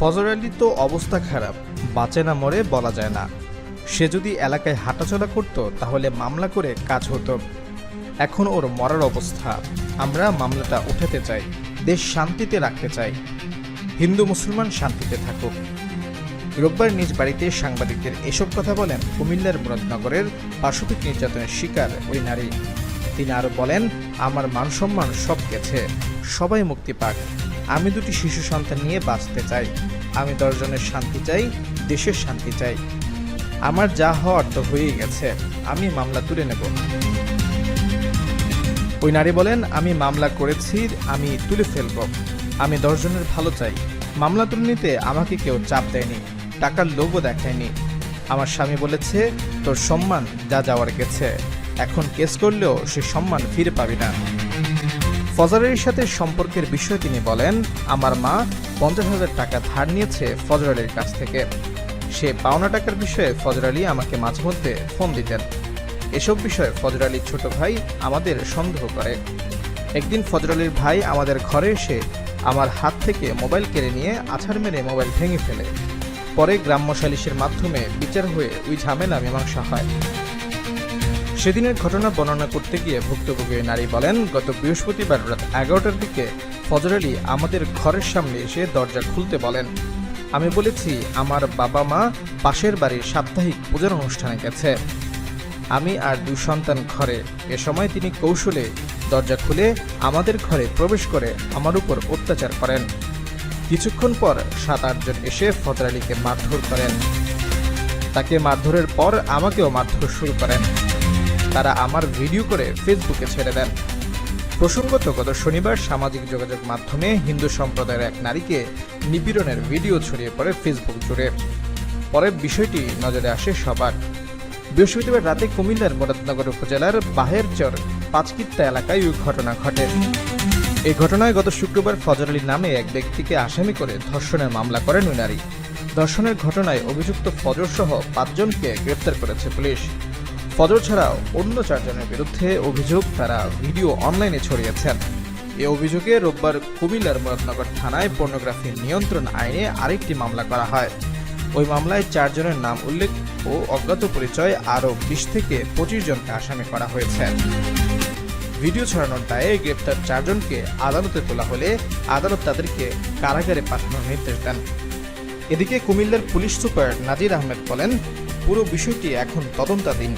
ফজর আলী তো অবস্থা খারাপ, বাঁচে না মরে বলা যায় না। সে যদি এলাকায় হাঁটাচলা করত, তাহলে মামলা করে কাজ হতো। এখন ওর মরার অবস্থা। আমরা মামলাটা উঠাতে চাই, দেশ শান্তিতে রাখতে চাই। হিন্দু মুসলমান শান্তিতে থাকুক। রোববার নিজ বাড়িতে সাংবাদিকদের এসব কথা বলেন কুমিল্লার মুরাদনগরের পাশবিক নির্যাতনের শিকার ওই নারী। তিনি আরও বলেন, আমার মানসম্মান সব গেছে, সবাই মুক্তি পাক। আমি দুটি শিশু সন্তান নিয়ে বাঁচতে চাই। আমি দশজনের শান্তি চাই, দেশের শান্তি চাই। আমার যা হওয়ার তো হয়েই গেছে, আমি মামলা তুলে নেব। ওই নারী বলেন, আমি মামলা করেছি, আমি তুলে ফেলব। আমি দশজনের ভালো চাই। মামলা তুলে নিতে আমাকে কেউ চাপ দেয়নি, টাকার লোভও দেখায়নি। আমার স্বামী বলেছে, তোর সম্মান যা যাওয়ার গেছে। এখন কেস করলেও সে সম্মান ফিরে পাবি না। ফজরের সাথে সম্পর্কের বিষয়ে তিনি বলেন, আমার মা পঞ্চাশ হাজার টাকা ধার নিয়েছে ফজর আলীর কাছ থেকে। সে পাওনা টাকার বিষয়ে ফজর আলী আমাকে মাঝে মধ্যে ফোন দিতেন। এসব বিষয়ে ফজর আলীর ছোট ভাই আমাদের সন্দেহ করে। একদিন ফজর আলীর ভাই আমাদের ঘরে এসে আমার হাত থেকে মোবাইল কেড়ে নিয়ে আছাড় মেরে মোবাইল ভেঙে ফেলে। পরে গ্রাম্য সালিশের মাধ্যমে বিচার হয়ে ওই ঝামেলা মীমাংসা হয়। সেদিনের ঘটনা বর্ণনা করতে গিয়ে ভুক্তভোগী নারী বলেন, গত বৃহস্পতিবার রাত এগারোটার দিকে ফজর আলী আমাদের ঘরের সামনে এসে দরজা খুলতে বলেন, আমি বলেছি, আমার বাবা মা পাশের বাড়ির সাপ্তাহিক পূজার অনুষ্ঠানে গেছে। আমি আর দুই সন্তান ঘরে। এ সময় তিনি কৌশলে দরজা খুলে আমাদের ঘরে প্রবেশ করে আমার উপর অত্যাচার করেন। কিছুক্ষণ পর সাত আটজন এসে ফজর আলীকে মারধর করেন। তাকে মারধরের পর আমাকেও মারধর শুরু করেন। তারা আমার ভিডিও করে ফেসবুকে ছেড়ে দেন। প্রসঙ্গত, গত শনিবার সামাজিক যোগাযোগ মাধ্যমে হিন্দু সম্প্রদায়ের এক নারীকে নিপীড়নের ভিডিও ছড়িয়ে পড়ে ফেসবুক জুড়ে। পরে বিষয়টি নজরে আসে সবার। বৃহস্পতিবার রাতে কুমিল্লার মুরাদনগর উপজেলার বাহেরচর পাঁচকিত্তা এলাকায় ওই ঘটনা ঘটে। এই ঘটনায় গত শুক্রবার ফজর আলী নামে এক ব্যক্তিকে আসামি করে ধর্ষণের মামলা করেন ওই নারী। ধর্ষণের ঘটনায় অভিযুক্ত ফজর সহ পাঁচজনকে গ্রেপ্তার করেছে পুলিশ। ফজর ছাড়াও অন্য চারজনের বিরুদ্ধে অভিযোগ তারা ভিডিও অনলাইনে ছড়িয়েছেন। এ অভিযোগে রোববার কুমিল্লার মুরাদনগর থানায় পর্নোগ্রাফি নিয়ন্ত্রণ আইনে আরেকটি মামলা করা হয়। ওই মামলায় চারজনের নাম উল্লেখ ও অজ্ঞাত পরিচয় আরও বিশ থেকে পঁচিশ জনকে আসামি করা হয়েছে। ভিডিও ছড়ানোর দায়ে গ্রেপ্তার চারজনকে আদালতে তোলা হলে আদালত তাদেরকে কারাগারে পাঠানোর নির্দেশ দেন। এদিকে কুমিল্লার পুলিশ সুপার নাজির আহমেদ বলেন, পুরো বিষয়টি এখন তদন্তাধীন।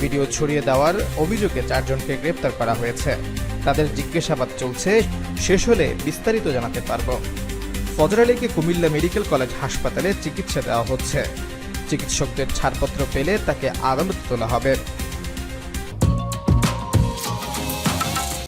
ভিডিও ছড়িয়ে দেওয়ার অভিযোগে চারজনকে গ্রেপ্তার করা হয়েছে। তাদের জিজ্ঞাসাবাদ চলছে, শেষ হলে বিস্তারিত জানাতে পারব। ফজর আলীকে কুমিল্লা মেডিকেল কলেজ হাসপাতালে চিকিৎসা দেওয়া হচ্ছে। চিকিৎসকদের ছাড়পত্র পেলে তাকে আদালতে তোলা হবে।